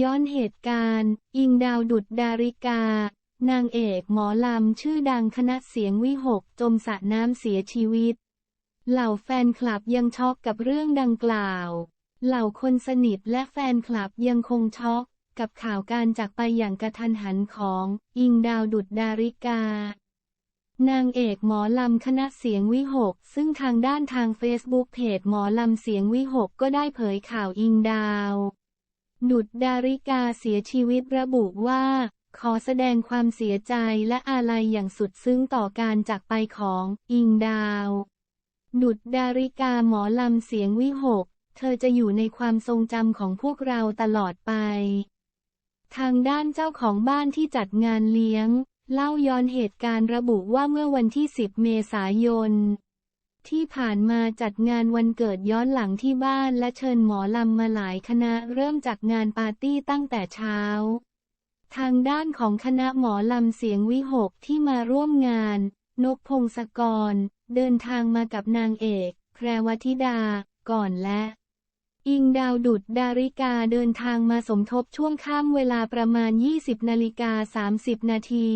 ย้อนเหตุการณ์ อิงดาวดุดดาริกา นางเอกหมอลำชื่อดังคณะเสียงวิหกจมสระน้ำเสียชีวิต เหล่าแฟนคลับยังช็อกกับเรื่องดังกล่าว เหล่าคนสนิทและแฟนคลับยังคงช็อกกับข่าวการจากไปอย่างกระทันหันของ อิงดาวดุดดาริกา นางเอกหมอลำคณะเสียงวิหก ซึ่งทางด้านทางเฟซบุ๊กเพจหมอลำเสียงวิหกก็ได้เผยข่าวอิงดาว ดุดดาริกาเสียชีวิตระบุว่า ขอแสดงความเสียใจและอาลัยอย่างสุดซึ้งต่อการจากไปของอิงดาว ดุดดาริกาหมอลำเสียงวิหก เธอจะอยู่ในความทรงจำของพวกเราตลอดไป ทางด้านเจ้าของบ้านที่จัดงานเลี้ยง เล่าย้อนเหตุการณ์ระบุว่าเมื่อวันที่ 10 เมษายน ที่ผ่านมาจัดงานวันเกิดย้อนหลังที่บ้านและเชิญหมอลำมาหลายคณะเริ่มจากงานปาร์ตี้ตั้งแต่เช้า ทางด้านของคณะหมอลำเสียงวิหกที่มาร่วมงาน นกพงศกร เดินทางมากับนางเอก แพรวธิดา ก่อนและ อิงดาวดุดดาริกาเดินทางมาสมทบช่วงข้ามเวลาประมาณ 20นาฬิกา30นาที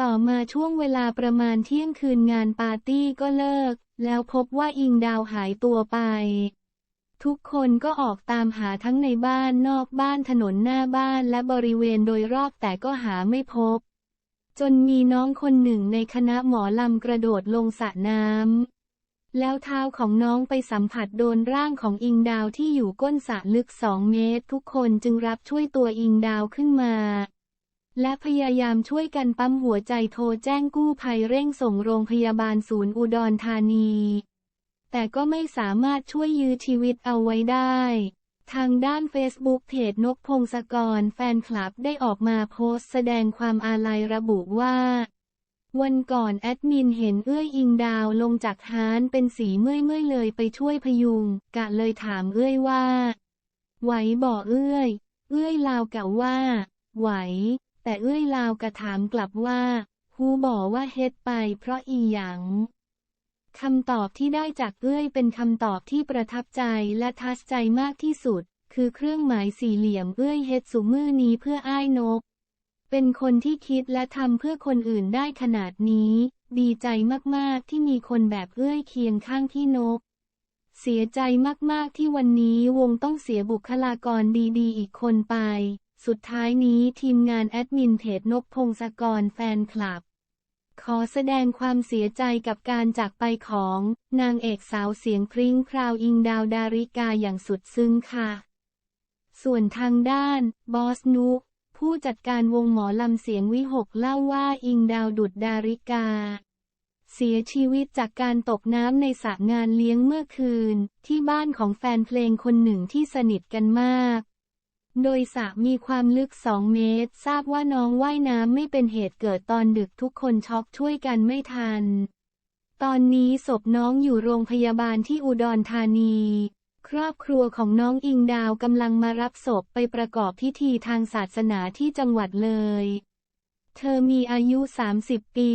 ต่อมาช่วงเวลาประมาณเที่ยงคืนงานปาร์ตี้ก็เลิก แล้วพบว่าอิงดาวหายตัวไป ทุกคนก็ออกตามหาทั้งในบ้านนอกบ้านถนนหน้าบ้านและบริเวณโดยรอบแต่ก็หาไม่พบ จนมีน้องคนหนึ่งในคณะหมอลำกระโดดลงสระน้ำแล้วเท้าของน้องไปสัมผัสโดนร่างของอิงดาวที่อยู่ก้นสระลึกสองเมตร ทุกคนจึงรับช่วยตัวอิงดาวขึ้นมา และพยายามช่วยกันปั๊มหัวใจโทรแจ้งกู้ภัยเร่งส่งโรงพยาบาลศูนย์อุดรธานี แต่ก็ไม่สามารถช่วยยื้อชีวิตเอาไว้ได้ ทางด้านเฟซบุ๊กเพจนกพงศกรแฟนคลับได้ออกมาโพสต์แสดงความอาลัยระบุว่า วันก่อนแอดมินเห็นเอื้อยอิงดาวลงจากฮานเป็นสีเมื่อยเมื่อยเลยไปช่วยพยุง กะเลยถามเอื้อยว่า ไหวบ่เอื้อย เอื้อยลาวกะว่า ไหว แต่เอื้อยลาวกะถามกลับว่าฮูบอกว่าเฮ็ดไปเพราะอีหยังคำตอบที่ได้จากเอื้อยเป็นคำตอบที่ประทับใจและทัชใจมากที่สุด คือเครื่องหมายสี่เหลี่ยมเอื้อยเฮ็ดสุมือนี้เพื่ออ้ายนก เป็นคนที่คิดและทำเพื่อคนอื่นได้ขนาดนี้ ดีใจมากๆที่มีคนแบบเอื้อยเคียงข้างพี่นก เสียใจมากๆที่วันนี้วงต้องเสียบุคลากรดีๆ อีกคนไป สุดท้ายนี้ทีมงานแอดมินเพจนกพงศกรแฟนคลับ ขอแสดงความเสียใจกับการจากไปของ นางเอกสาวเสียงพริ้งพราวอิงดาวดาริกาอย่างสุดซึ้งค่ะ ส่วนทางด้าน บอสนุกผู้จัดการวงหมอลำเสียงวิหกเล่าว่าอิงดาวดุดดาริกา เสียชีวิตจากการตกน้ำในสระงานเลี้ยงเมื่อคืน ที่บ้านของแฟนเพลงคนหนึ่งที่สนิทกันมาก โดยสระมีความลึก 2 เมตร ทราบว่าน้องว่ายน้ำไม่เป็นเหตุเกิดตอนดึกทุกคนช็อกช่วยกันไม่ทัน ตอนนี้ศพน้องอยู่โรงพยาบาลที่อุดรธานี ครอบครัวของน้องอิงดาวกำลังมารับศพไปประกอบพิธีทางศาสนาที่จังหวัดเลย เธอมีอายุ 30 ปี